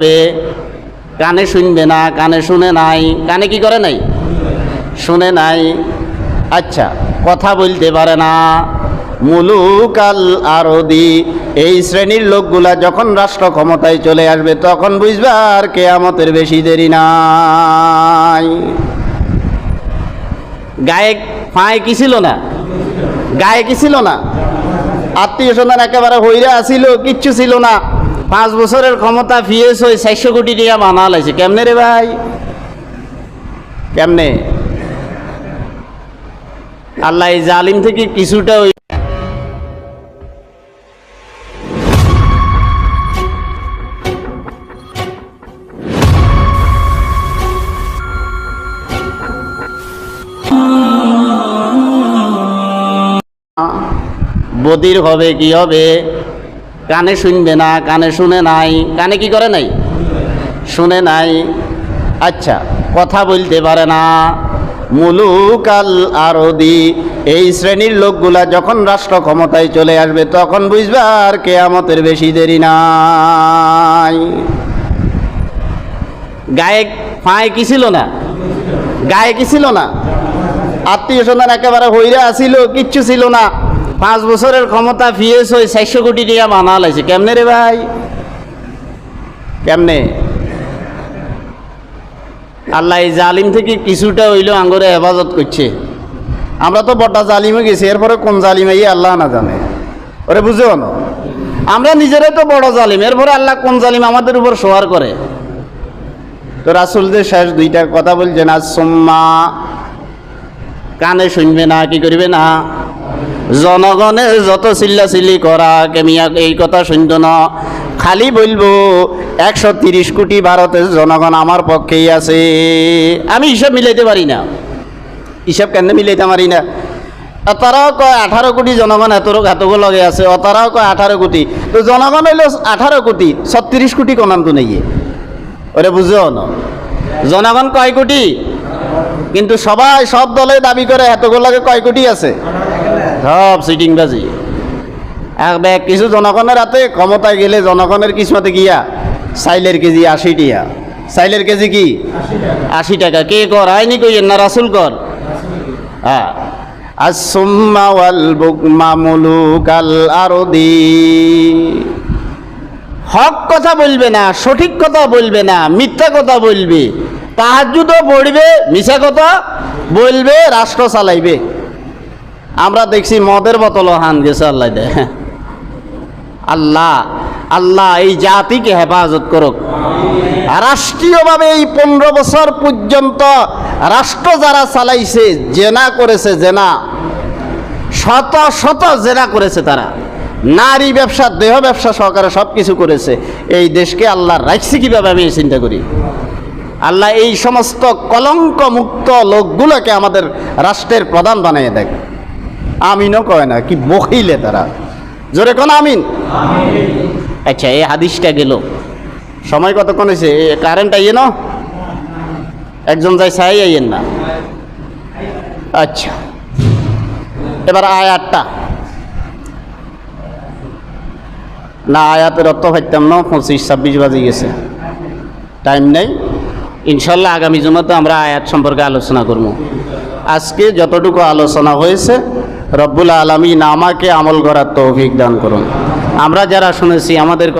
হবে কানে শুনবে না, কানে শুনে নাই। কানে কি করে নাই? শুনে নাই। আচ্ছা কথা বলতে পারে না। মুলুকাল আরদি, এই শ্রেণির লোকগুলা যখন রাষ্ট্র ক্ষমতায় চলে আসবে, তখন বুঝবে আর কেয়ামতের বেশি দেরি নাই। গায়ে ফাঁয় কি ছিল না? গায়ে কি ছিল না? আত্মীয় স্বজন একেবারে হইরা আসিল, কিচ্ছু ছিল না। পাঁচ বছরের ক্ষমতা ফিয়েস হয়ে চারশো কোটি টাকা মানা লাইছে কেমনে রে ভাই? কেমনে? আল্লাহ এই জালিম থেকে কিছুটা ওই বদির হবে, কি হবে? কানে শুনবে না, কানে শুনে নাই। কানে কি করে নাই? শুনে নাই। আচ্ছা কথা বলতে পারে না। মুলুকাল আরদি, এই শ্রেণির লোকগুলা যখন রাষ্ট্র ক্ষমতায় চলে আসবে, তখন বুঝবে আর কেয়ামতের বেশি দেরি নাই। গায়ে ফাঁয় কি ছিল না? গায়ে কি ছিল না? আত্মীয় স্বজন একেবারে হইরা আসিল, কিচ্ছু ছিল না। পাঁচ বছরের ক্ষমতা ফিয়েস হয়ে চারশো কোটি টাকা মানা লাইছে কেমনে রে ভাই? কেমনে? আল্লাহ এই জালিম থেকে কিছুটা হইলেও আঙ্গরে হেফাজত করছে। আমরা তো বড়টা জালিমে গেছি, এরপরে কোন জালিম এই আল্লাহ না জানে। ওরে বুঝেও না। আমরা নিজেরাই তো বড় জালিম, এরপরে আল্লাহ কোন জালিম আমাদের উপর সোয়ার করে? তো রাসুলদের শেষ দুইটা কথা বলছেন, আজ সোম্মা কানে শুনবে না, কি করবে না? জনগণের যত চিল্লাচিল্লি করা কেমিয়া এই কথা শুনত না। খালি বলব একশো তিরিশ কোটি ভারতের জনগণ আমার পক্ষেই আছে। আমি হিসাব মিলাইতে পারি না। হিসাব কেন মিলাইতে পারি না। তারাও কয় আঠারো কোটি জনগণ এত এতগো লগে আছে। তারাও কয় আঠারো কোটি। তো জনগণ হইল আঠারো কোটি ছত্রিশ কোটি কনাম তো নেই ওরে বুঝেও না? জনগণ কয় কোটি, কিন্তু সবাই সব দলে দাবি করে এতগুলোকে কয় কোটি আছে। সব সিটিংবাজি এক ব্যাগ কিছু জনগণের হাতে ক্ষমতায় গেলে জনগণের কিসমতে গিয়া সাইলের কেজি আশি টিয়া। সাইলের কেজি কি? আশি টাকা। কে কর? আইনি কইয়েন না রাসুল কর? হ্যাঁ। আসুম্মা ওয়াল বুকমা মুলুকাল আরদি। হক কথা বলবে না, সঠিক কথা বলবে না, মিথ্যা কথা বলবে। তাহাজুদও পড়বে, মিছা কথা বলবে, রাষ্ট্র চালাইবে। আমরা দেখছি মদের বোতল, হান গেছে আল্লাহ দে। আল্লাহ আল্লাহ, এই জাতিকে হেফাজত করুক। রাষ্ট্রীয়ভাবে এই পনেরো বছর পর্যন্ত রাষ্ট্র যারা চালাইছে, জেনা করেছে, জেনা, শত শত জেনা করেছে তারা। নারী ব্যবসা, দেহ ব্যবসা সহকারে সব কিছু করেছে। এই দেশকে আল্লাহ রাখছে কীভাবে, আমি চিন্তা করি। আল্লাহ এই সমস্ত কলঙ্ক মুক্ত লোকগুলোকে আমাদের রাষ্ট্রের প্রধান বানিয়ে দেখ। আমিনও কয় না কি বকিলে তারা। জোরে কোন আমিন? আচ্ছা এই হাদিসটা গেল। সময় কতক্ষণ হয়েছে? কারেন্ট আইয়ে ন? একজন যাই সাই আইয়েন না। আচ্ছা এবার আয়াতটা। না আয়াতের অর্থ পাইতাম না পঁচিশ ছাব্বিশ বাজে গেছে। টাইম নেই। ইনশাল্লাহ আগামী জমাতে আমরা আয়াত সম্পর্কে আলোচনা করব। আজকে যতটুকু আলোচনা হয়েছে রব্বুল আলমিন আমাকে আমল করার তৌফিক দান করুন। আমরা যারা শুনেছি আমাদের